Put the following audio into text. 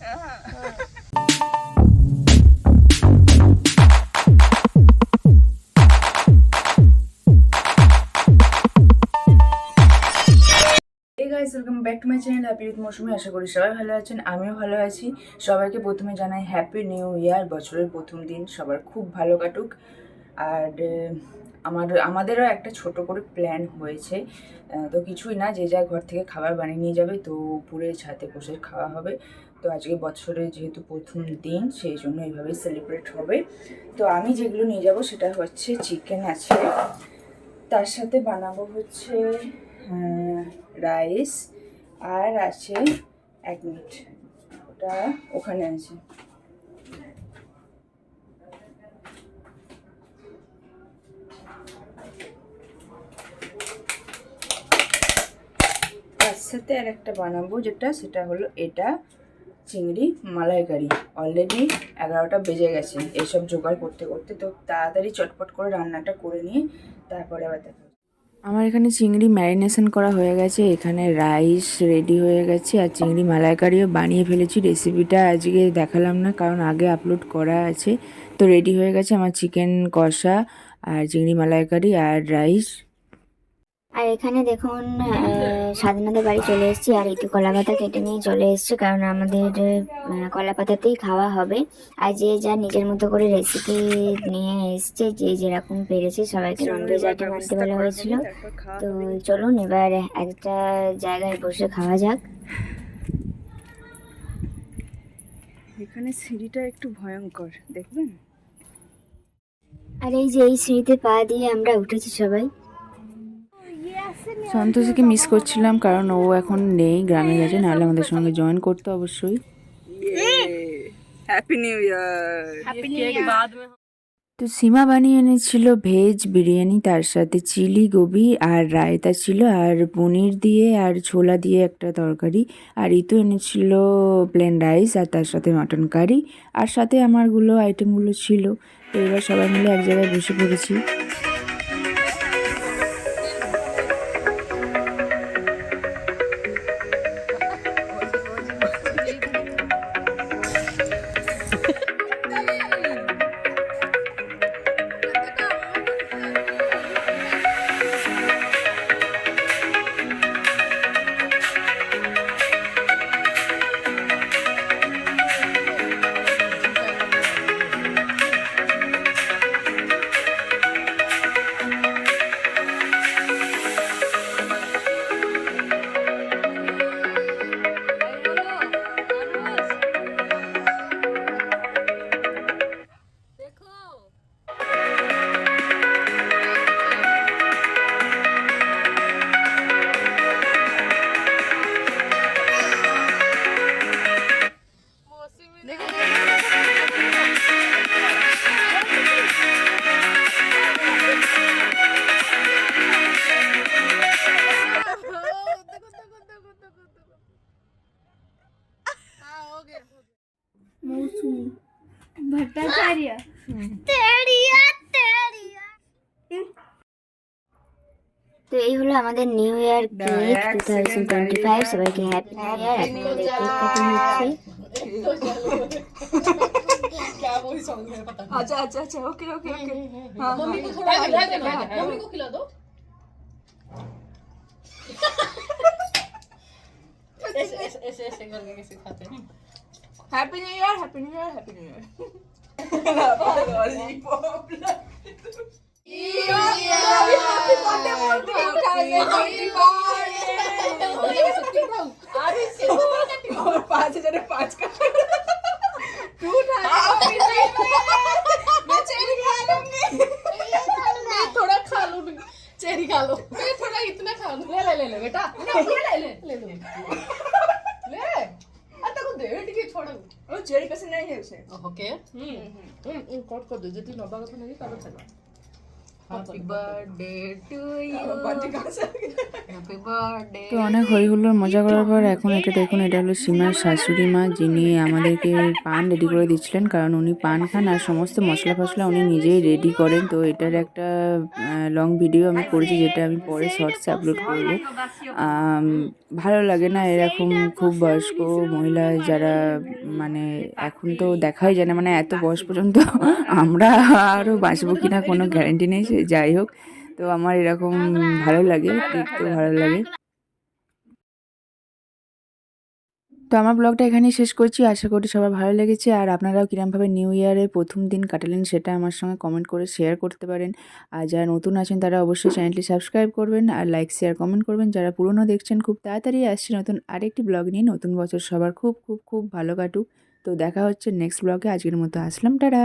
Guys welcome back to my channel happy with Mousumi আশা করি সবাই ভালো আছেন, আমিও ভালো আছি। সবাইকে প্রথমে জানাই হ্যাপি নিউ ইয়ার বছরের প্রথম দিন, সবার খুব ভালো কাটুক। আর আমার, আমাদেরও একটা ছোট করে প্ল্যান হয়েছে। তো কিছুই না, যে যা ঘর থেকে খাবার বানিয়ে নিয়ে যাবে, তো উপরে ছাতে বসে খাওয়া হবে। তো আজকে বছরের যেহেতু প্রথম দিন, সেই জন্য এইভাবেই সেলিব্রেট হবে। তো আমি যেগুলো নিয়ে যাব সেটা হচ্ছে চিকেন আছে। তার সাথে বানাবো হচ্ছে রাইস আর আছে এক মিনিট ওটা ওখানে আছে। তার সাথে আর একটা বানাবো যেটা, সেটা হলো এটা। চিংড়ি, মালাইকারি। অলরেডি এগারোটা বেজে গেছে। এইসব জোগাড় করতে করতে তো তাড়াতাড়ি চটপট করে রান্নাটা করে নিয়ে তারপরে আবার দেখা আমার এখানে চিংড়ি ম্যারিনেশন করা হয়ে গেছে। এখানে রাইস রেডি হয়ে গেছে আর চিংড়ি মালাইকারিও বানিয়ে ফেলেছি। রেসিপিটা আজকে দেখালাম না, কারণ আগে আপলোড করা আছে। তো রেডি হয়ে গেছে আমার চিকেন কষা আর চিংড়ি মালাইকারি আর রাইস। আর এখানে দেখুন স্বাধীনতা বাড়ি চলে এসেছি আর একটু কলা পাতা কেটে নিয়ে চলে এসেছি কারণ আমাদের কলা পাতাতেই খাওয়া হবে। আর যে যা নিজের মতো করে রেসিপি নিয়ে এসছে যে যেরকম পেরেছে সবাইকে ননভেজ আইটেম আনতে বলা হয়েছিল। তো চলুন এবার একটা জায়গায় বসে খাওয়া যাক। এখানে সিঁড়িটা একটু ভয়ঙ্কর দেখবেন? আর এই যে এই সিঁড়িতে পা দিয়ে আমরা উঠেছি সবাই। সন্তোষীকে মিস করছিলাম কারণ ও এখন নেই গ্রামে গেছে নাহলে আমাদের সঙ্গে জয়েন করতে অবশ্যই। হ্যাপি নিউ ইয়ার তো সীমা বানিয়ে এনেছিল ভেজ বিরিয়ানি তার সাথে চিলি গোবি আর রায়তা ছিল আর পনির দিয়ে আর ছোলা দিয়ে একটা তরকারি। আর ইতো এনেছিল প্লেন রাইস আর তার সাথে মাটন কারি আর সাথে আমারগুলো আইটেমগুলো ছিল। তো এবার সবাই মিলে এক জায়গায় বসে পড়েছি। তো এই হলো আমাদের new year cake two thousand twenty five সবাইকে হ্যাপি নিউ ইয়ার এখন আমাদের কেক কাটিং হচ্ছে আচ্ছা আচ্ছা আচ্ছা ওকে ওকে ওকে मम्मी को थोड़ा खिला देना मम्मी को खिला दो ऐसे ऐसे ऐसे ऐसे करके कैसे खाते हैं happy new year happy new year La pago así, pobre. পাঁচ হাজারে পাঁচ কাটা ચેરી પસંદ નહીં છે ઓકે હમ હમ કોટ કર દેજો તી નોબા કથા નહીં કાબત ચાલો তো অনেক হই হুল্লোড় মজা করার পর এখন এটা দেখুন এটা হলো সীমার শাশুড়ি মা যিনি আমাদেরকে পান রেডি করে দিচ্ছিলেন কারণ উনি পান খান আর সমস্ত মশলা ফসলা উনি নিজেই রেডি করেন। তো এটার একটা লং ভিডিও আমি করেছি যেটা আমি পরে শর্টসে আপলোড করব। ভালো লাগে না এরকম খুব বয়স্ক মহিলা যারা মানে এখন তো দেখাই যায় না মানে এত বয়স পর্যন্ত আমরা আরও বাঁচবো কিনা কোনো গ্যারেন্টি নেই। সে যাই হোক, তো আমার এরকম ভালো লাগে, দেখতেও ভালো লাগে। তো আমার ব্লগটা এখানেই শেষ করছি, আশা করি সবার ভালো লেগেছে। আর আপনারাও কিরমভাবে নিউ ইয়ারের প্রথম দিন কাটালেন সেটা আমার সঙ্গে কমেন্ট করে শেয়ার করতে পারেন। আর যারা নতুন আছেন তারা অবশ্যই চ্যানেলটি সাবস্ক্রাইব করবেন আর লাইক শেয়ার কমেন্ট করবেন। যারা পুরনো দেখছেন খুব তাড়াতাড়ি আসছে নতুন আরেকটি ব্লগ নিয়ে, নতুন বছর সবার খুব খুব খুব ভালো কাটুক। তো দেখা হচ্ছে নেক্সট ব্লগে আজকের মতো আসলাম, টাটা!